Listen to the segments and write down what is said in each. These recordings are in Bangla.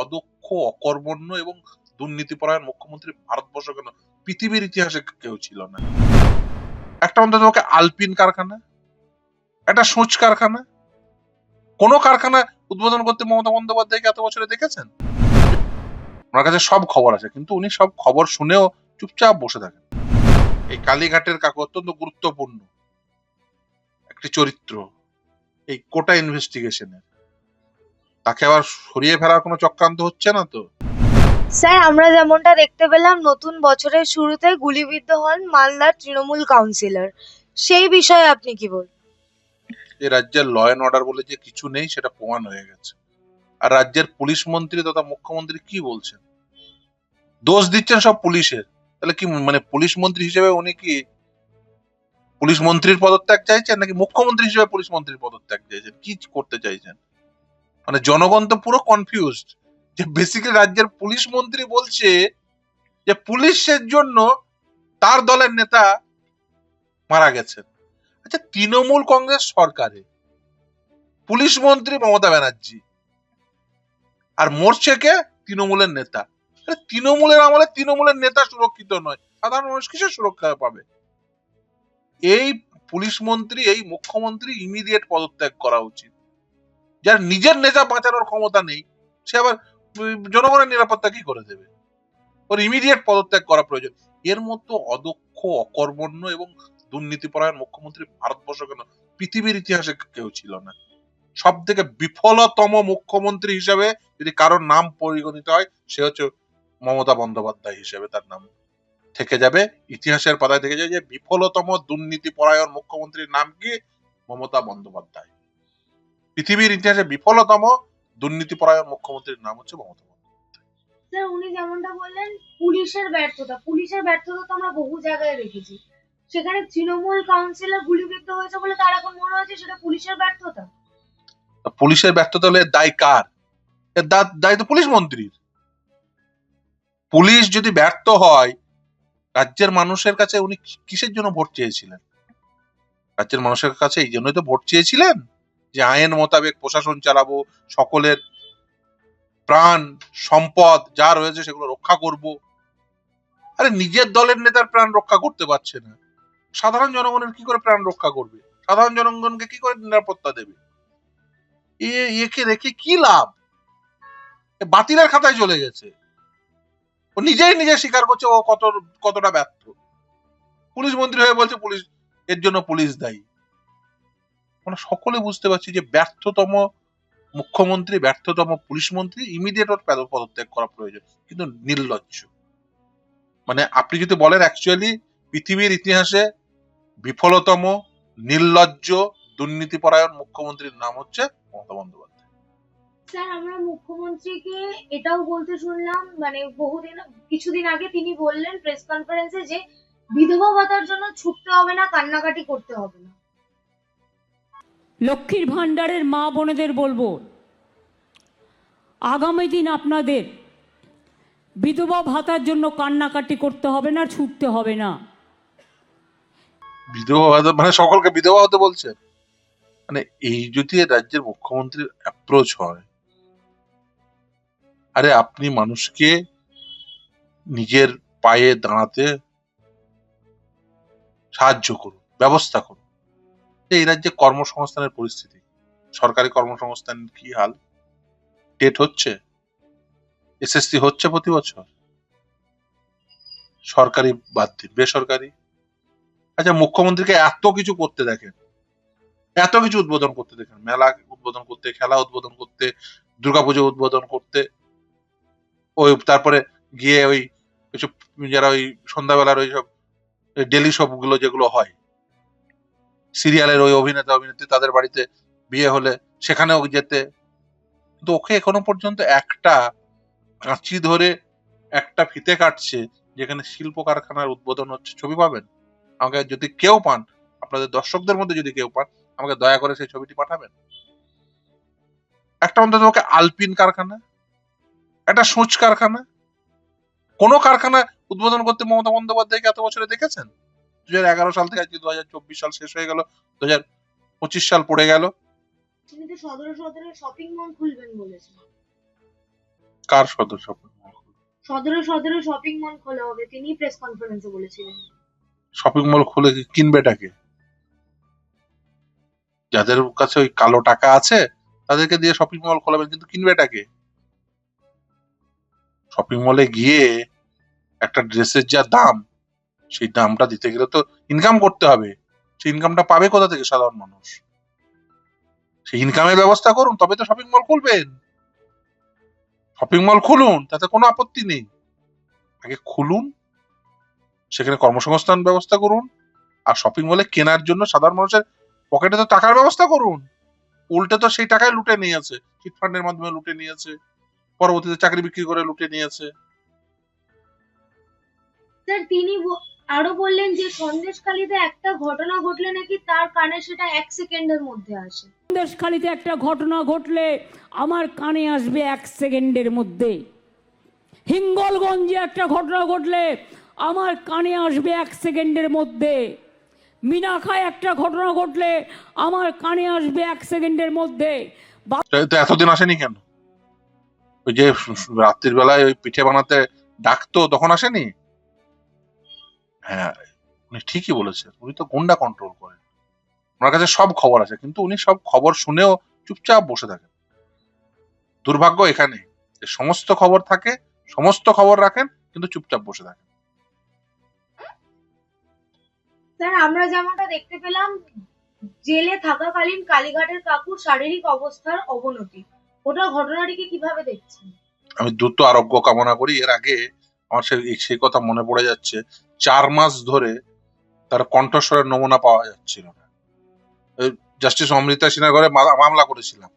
অদক্ষ, অকর্মণ্য এবং দুর্নীতিপরায়ণ মুখ্যমন্ত্রী ভারতবর্ষ কেন পৃথিবীর ইতিহাসে কেউ ছিল না? একটা অন্তত আলপিন কারখানা, একটা সূচ কারখানা, কোন কারখানা উদ্বোধন করতে মমতা বন্দ্যোপাধ্যায়কে এত বছরে দেখেছেন? ওনার কাছে সব খবর আছে, কিন্তু উনি সব খবর শুনেও চুপচাপ বসে থাকেন। এই কালীঘাটের কাকু অত্যন্ত গুরুত্বপূর্ণ একটি চরিত্র, এই কোটা ইনভেস্টিগেশনের তাকে আবার সরিয়ে ফেলার কোনো চক্রান্ত হচ্ছে না তো? স্যার আমরা যেমনটা দেখতে পেলাম নতুন বছরের শুরুতে গুলিবিদ্ধ হন মালদার তৃণমূল কাউন্সিলর। সেই বিষয়ে আপনি কি বলবেন যে রাজ্যের ল অ্যান্ড অর্ডার বলে যে কিছু নেই সেটা প্রমাণ হয়ে গেছে। আর রাজ্যের পুলিশ মন্ত্রী তথা মুখ্যমন্ত্রী কি বলছেন? দোষ দিচ্ছেন সব পুলিশের। তাহলে কি মানে পুলিশ মন্ত্রী হিসেবে উনি কি পুলিশ মন্ত্রীর পদত্যাগ চাইছেন নাকি মুখ্যমন্ত্রী হিসেবে পুলিশ মন্ত্রীর পদত্যাগ চাইছেন? কি করতে চাইছেন? মানে জনগণ তো পুরো কনফিউজড যে বেসিক্যালি রাজ্যের পুলিশ মন্ত্রী বলছে যে পুলিশের জন্য তার দলের নেতা মারা গেছেন। আচ্ছা তৃণমূল কংগ্রেস সরকারে পুলিশ মন্ত্রী মমতা ব্যানার্জি আর মরছে কে? তৃণমূলের নেতা। তৃণমূলের আমলে তৃণমূলের নেতা সুরক্ষিত নয়, সাধারণ মানুষ কিসের সুরক্ষা পাবে? এই পুলিশ মন্ত্রী, এই মুখ্যমন্ত্রী ইমিডিয়েট পদত্যাগ করা উচিত। যার নিজের নেজা বাঁচানোর ক্ষমতা নেই, সে আবার জনগণের নিরাপত্তা কি করে দেবে? ওর ইমিডিয়েট পদত্যাগ করা প্রয়োজন। এর মতো অদক্ষ, অকর্মণ্য এবং দুর্নীতিপরায়ণ মুখ্যমন্ত্রী ভারতবর্ষ কেন পৃথিবীর ইতিহাসে কেউ ছিল না? সব থেকে বিফলতম মুখ্যমন্ত্রী হিসেবে যদি কারোর নাম পরিগণিত হয়, সে হচ্ছে মমতা বন্দ্যোপাধ্যায় হিসেবে তার নাম থেকে যাবে। ইতিহাসের পাতায় থেকে যাবে যে বিফলতম দুর্নীতিপরায়ণ মুখ্যমন্ত্রীর নাম কি? মমতা বন্দ্যোপাধ্যায়। পৃথিবীর ইতিহাসে বিফলতম দুর্নীতিপরায়ণ মুখ্যমন্ত্রীর নাম হচ্ছে মমতা স্যার উনি যেমনটা বললেন পুলিশের ব্যর্থতা। পুলিশের ব্যর্থতা তো আমরা বহু জায়গায় দেখেছি। সেখানে তৃণমূল কাউন্সিলর গুলিবিদ্ধ হয়েছে বলে তার এখন মনে হচ্ছে সেটা পুলিশের ব্যর্থতা। পুলিশের ব্যর্থতা হলে দায় কার? দায় তো পুলিশ মন্ত্রীর। পুলিশ যদি ব্যর্থ হয় রাজ্যের মানুষের কাছে উনি কিসের জন্য ভোট চেয়েছিলেন? রাজ্যের মানুষের কাছে এই জন্যই তো ভোট চেয়েছিলেন। যে আইন মোতাবেক প্রশাসন চালাবো, সকলের প্রাণ, সম্পদ যা রয়েছে সেগুলো রক্ষা করব। আরে নিজের দলের নেতার প্রাণ রক্ষা করতে পারছে না। সাধারণ জনগণের কি করে প্রাণ রক্ষা করবে? সাধারণ জনগণকে কি করে নিরাপত্তা দেবে? একে রেখে কি লাভ? বাতিলের খাতায় চলে গেছে। ও নিজেই নিজে স্বীকার করছে ও কত, কতটা ব্যর্থ। পুলিশ মন্ত্রী হয়ে বলছে, পুলিশ, এর জন্য পুলিশ দায়ী। আমরা সকলে বুঝতে পারছি যে ব্যর্থতম মুখ্যমন্ত্রী, ব্যর্থতম পুলিশ মন্ত্রী ইমিডিয়েট ওর পদ- পদত্যাগ করা প্রয়োজন, কিন্তু নির্লজ্জ। মানে আপনি যদি বলেন অ্যাকচুয়ালি পৃথিবীর ইতিহাসে বিফলতম, নির্লজ্জ, দুর্নীতিপরায়ণ মুখ্যমন্ত্রীর নাম হচ্ছে মমতা বন্দ্যোপাধ্যায়। স্যার, আমরা মুখ্যমন্ত্রীকে এটাও বলতে শুনলাম মানে বহুদিন, কিছুদিন আগে তিনি বললেন প্রেস কনফারেন্সে যে বিধবা ভাতার জন্য ছুটতে হবে না, কান্নাকাটি করতে হবে না। লক্ষ্মীর ভাণ্ডারের মা বোনেদের বলব, আগামী দিন আপনাদের বিধবা ভাতার জন্য কান্নাকাটি করতে হবে না, ছুটতে হবে না। বিধবা হতে- মানে সকলকে বিধবা হতে বলছেন মানে এই যদি রাজ্যের মুখ্যমন্ত্রীর অ্যাপ্রোচ হয়, আরে আপনি মানুষকে নিজের পায়ে দাঁড়াতে সাহায্য করুন, ব্যবস্থা করুন। এই রাজ্যে কর্মসংস্থানের পরিস্থিতি। সরকারি কর্মসংস্থান কি হাল? টেট হচ্ছে? এসএসসি হচ্ছে প্রতি বছর? সরকারি বাদ দিন, বেসরকারি? আচ্ছা মুখ্যমন্ত্রীকে এত কিছু করতে দেখেন। এত কিছু উদ্বোধন করতে দেখেন। মেলা উদ্বোধন করতে, খেলা উদ্বোধন করতে, দুর্গাপুজো উদ্বোধন করতে। ওই তারপরে গিয়ে ওই কিছু, যারা ওই সন্ধ্যাবেলার ওই সব ডেলি সবগুলো যেগুলো হয় সিরিয়ালের ওই অভিনেতা অভিনেত্রী তাদের বাড়িতে বিয়ে হলে সেখানেও যেতে। কিন্তু ওকে এখনও পর্যন্ত একটা কাঁচি ধরে একটা ফিতে কাটছে, যেখানে শিল্প কারখানার উদ্বোধন হচ্ছে। ছবি পাবেন? আমাকে যদি কেউ পান, আপনাদের দর্শকদের মধ্যে যদি কেউ পান, আমাকে দয়া করে সেই ছবিটি পাঠাবেন। একটা অন্তত ওকে আলপিন কারখানা, একটা সূচ কারখানা, কোন কারখানা উদ্বোধন করতে মমতা বন্দ্যোপাধ্যায়কে এত বছরে দেখেছেন? দু এগারো সাল থেকে আজকে দু হাজার চব্বিশ সাল শেষ হয়ে গেল দু হাজার পঁচিশ সাল পড়ে গেল। তিনি তো সদর সদরে শপিং মল খুলবেন বলেছেন কার সদস্য সদরে সদরে শপিং মল খোলা হবে তিনি প্রেস কনফারেন্সে বলেছিলেন। শপিং মল খুলে কি কিনবেটাকে যাদের কাছে ওই কালো টাকা আছে তাদেরকে দিয়ে শপিং মল খোলাবেন কিন্তু কিনবেটাকে শপিং মলে গিয়ে একটা ড্রেসের যা দাম সেই দামটা দিতে গেলে তো ইনকাম করতে হবে। সেই ইনকামটা পাবে কোথা থেকে সাধারণ মানুষ? সেই ইনকামের ব্যবস্থা করুন তবে তো শপিং মল খুলবেন। শপিং মল খুলুন, তাতে কোনো আপত্তি নেই। আগে খুলুন, সেখানে কর্মসংস্থান ব্যবস্থা করুন, আর শপিং মলে কেনার জন্য সাধারণ মানুষের পকেটে তো টাকার ব্যবস্থা করুন। উল্টে তো সেই টাকায় লুটে নিয়েছে চিট ফান্ডের মাধ্যমে লুটে নিয়েছে পরবর্তীতে চাকরি বিক্রি করে লুটে নিয়েছে স্যার তিনি আরও বললেন যে সন্দেশখালীতে একটা ঘটনা ঘটলে নাকি তার কানে সেটা এক সেকেন্ডের মধ্যে আসে। সন্দেশখালিতে একটা ঘটনা ঘটলে আমার কানে আসবে এক সেকেন্ডের মধ্যে। হিঙ্গলগঞ্জে একটা ঘটনা ঘটলে আমার কানে আসবে এক সেকেন্ডের মধ্যে। মিনাখায় একটা ঘটনা ঘটলে আমার কানে আসবে এক সেকেন্ডের মধ্যে। এতদিন আসেনি কেন? ওই যে রাত্রির বেলায় ওই পিঠে বানাতে ডাকতো তখন আসেনি? হ্যাঁ উনি ঠিকই বলেছেন। উনি তো গুন্ডা কন্ট্রোল করেন। ওনার কাছে সব খবর আছে কিন্তু উনি সব খবর শুনেও চুপচাপ বসে থাকেন। দুর্ভাগ্য এখানে যে সমস্ত খবর থাকে সমস্ত খবর রাখেন কিন্তু চুপচাপ বসে থাকেন। স্যার আমরা যেমনটা দেখতে পেলাম জেলে থাকাকালীন কালীঘাটের কাকুর শারীরিক অবস্থার অবনতি। ওটা ঘটনাটিকে কীভাবে দেখছেন? আমি দ্রুত আরোগ্য কামনা করি। এর আগে আমার সেই সেই কথা মনে পড়ে যাচ্ছে। চার মাস ধরে তার কণ্ঠস্বরের নমুনা পাওয়া যাচ্ছিল না। জাস্টিস অমৃতা সিনহার ঘরে মামলা করেছিলাম।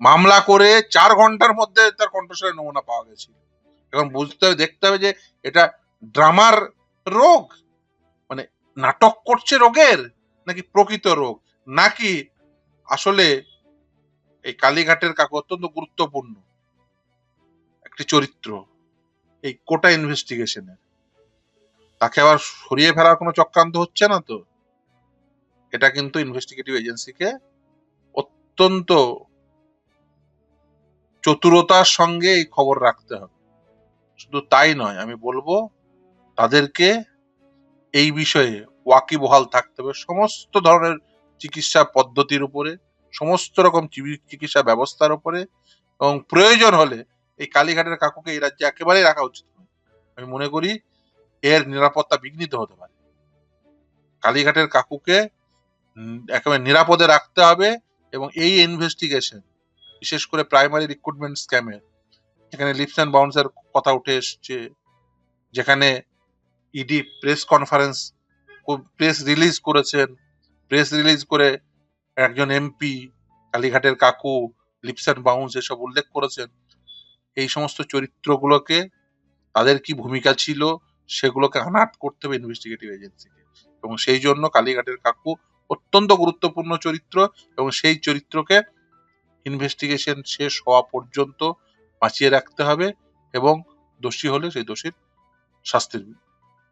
মামলা করে চার ঘণ্টার মধ্যে তার কণ্ঠস্বরের নমুনা পাওয়া গেছিল। এখন বুঝতে হবে, দেখতে হবে যে এটা ড্রামার রোগ? মানে নাটক করছে রোগের? নাকি প্রকৃত রোগ? নাকি আসলে এই কালীঘাটের কাকু অত্যন্ত গুরুত্বপূর্ণ একটি চরিত্র? এই কোটা ইনভেস্টিগেশনের তাকে আবার সরিয়ে ফেলার কোনো চক্রান্ত হচ্ছে না তো? এটা কিন্তু ইনভেস্টিগেটিভ এজেন্সিকে অত্যন্ত চতুরতার সঙ্গে এই খবর রাখতে হবে। শুধু তাই নয়, আমি বলব, তাদেরকে এই বিষয়ে ওয়াকিবহাল থাকতে হবে। সমস্ত ধরনের চিকিৎসা পদ্ধতির উপরে, সমস্ত রকম চিকিৎসা ব্যবস্থার উপরে এবং প্রয়োজন হলে এই কালীঘাটের কাকুকে এই রাজ্যে একেবারেই রাখা উচিত আমি মনে করি এর নিরাপত্তা বিঘ্নিত হতে পারে। কালীঘাটের কাকুকে একেবারে নিরাপদে রাখতে হবে এবং এই ইনভেস্টিগেশন বিশেষ করে প্রাইমারি রিক্রুটমেন্ট স্ক্যামের যেখানে লিপস অ্যান্ড বাউন্সের কথা উঠে এসছে, যেখানে ED press conference press release করেছেন। প্রেস রিলিজ করে একজন এমপি কালীঘাটের কাকু লিপস অ্যান্ড বাউন্স এসব উল্লেখ করেছেন। এই সমস্ত চরিত্রগুলোকে তাদের কি ভূমিকা ছিল সেগুলোকে আনাট করতে হবে ইনভেস্টিগেটিভ এজেন্সিকে এবং সেই জন্য কালীঘাটের কাকু অত্যন্ত গুরুত্বপূর্ণ চরিত্র এবং সেই চরিত্রকে ইনভেস্টিগেশন শেষ হওয়া পর্যন্ত বাঁচিয়ে রাখতে হবে এবং দোষী হলে সেই দোষীর শাস্তির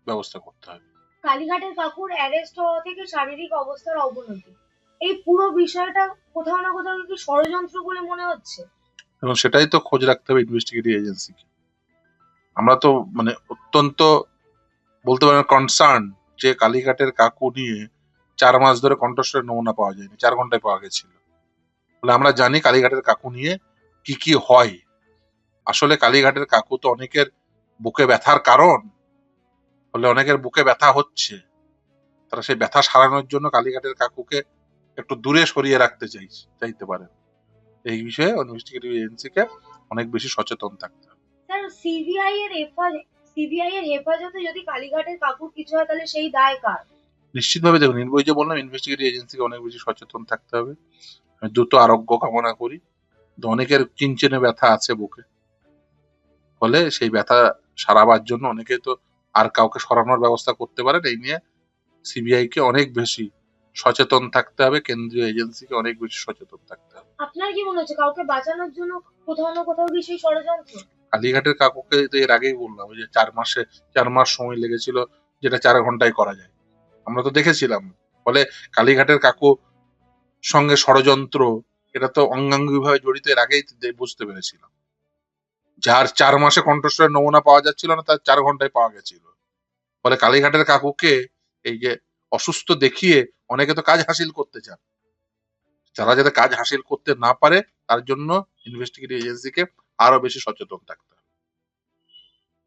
ব্যবস্থা করতে হবে। কালীঘাটের কাকুর অ্যারেস্ট হওয়া থেকে শারীরিক অবস্থার অবনতি। এই পুরো বিষয়টা কোথাও না কোথাও কি ষড়যন্ত্র বলে মনে হচ্ছে? এবং সেটাই তো খোঁজ রাখতে হবে ইনভেস্টিগেটিভ এজেন্সিকে আমরা তো মানে অত্যন্ত বলতে পারেন কনসার্ন যে কালীঘাটের কাকু নিয়ে চার মাস ধরে কণ্ঠস্বরের নমুনা পাওয়া যায়নি, চার ঘন্টায় পাওয়া গেছিল। বলে আমরা জানি কালীঘাটের কাকু নিয়ে কি কি হয়। আসলে কালীঘাটের কাকু তো অনেকের বুকে ব্যথার কারণ ফলে অনেকের বুকে ব্যথা হচ্ছে। তারা সেই ব্যথা সারানোর জন্য কালীঘাটের কাকুকে একটু দূরে সরিয়ে রাখতে চাই চাইতে পারেন। এই বিষয়ে ইনভেস্টিগেটিভ এজেন্সিকে অনেক বেশি সচেতন থাকতে হবে। স্যার সিবিআই এর সিবিআই এর হেফাজতে যদি কালীঘাটের কাকুর কিছু হয় তাহলে সেই দায় কার? নিশ্চিতভাবে দেখুন ওই যে বললাম ইনভেস্টিগেটিভ এজেন্সিকে অনেক বেশি সচেতন থাকতে হবে। আমি দ্রুত আরোগ্য কামনা করি। তো অনেকের চিনচেনে ব্যথা আছে বুকে। ফলে সেই ব্যথা সারাবার জন্য অনেকে তো আর কাউকে সরানোর ব্যবস্থা করতে পারেন এই নিয়ে সিবিআই কে অনেক বেশি সচেতন থাকতে হবে কেন্দ্রীয় এজেন্সিকে অনেক বেশি সচেতন থাকতে হবে। আপনার কি মনে হচ্ছে কাউকে বাঁচানোর জন্য কোথাও না কোথাও কি সেই ষড়যন্ত্র? কালীঘাটের কাকুকে তো এর আগেই বললাম ওই যে চার মাসে চার মাস সময় লেগেছিল যেটা চার ঘন্টায় করা যায়। আমরা তো দেখেছিলাম ফলে কালীঘাটের কাকু সঙ্গে ষড়যন্ত্র এটা তো অঙ্গাঙ্গিভাবে জড়িত এর আগেই বুঝতে পেরেছিলাম। যার চার মাসে কণ্ঠস্বরের নমুনা পাওয়া যাচ্ছিল না তার চার ঘন্টায় পাওয়া গেছিল। ফলে কালীঘাটের কাকুকে এই যে অসুস্থ দেখিয়ে অনেকে তো কাজ হাসিল করতে চান। যারা যাতে কাজ হাসিল করতে না পারে, তার জন্য ইনভেস্টিগেটিভ এজেন্সিকে আরও বেশি সচেতন থাকতে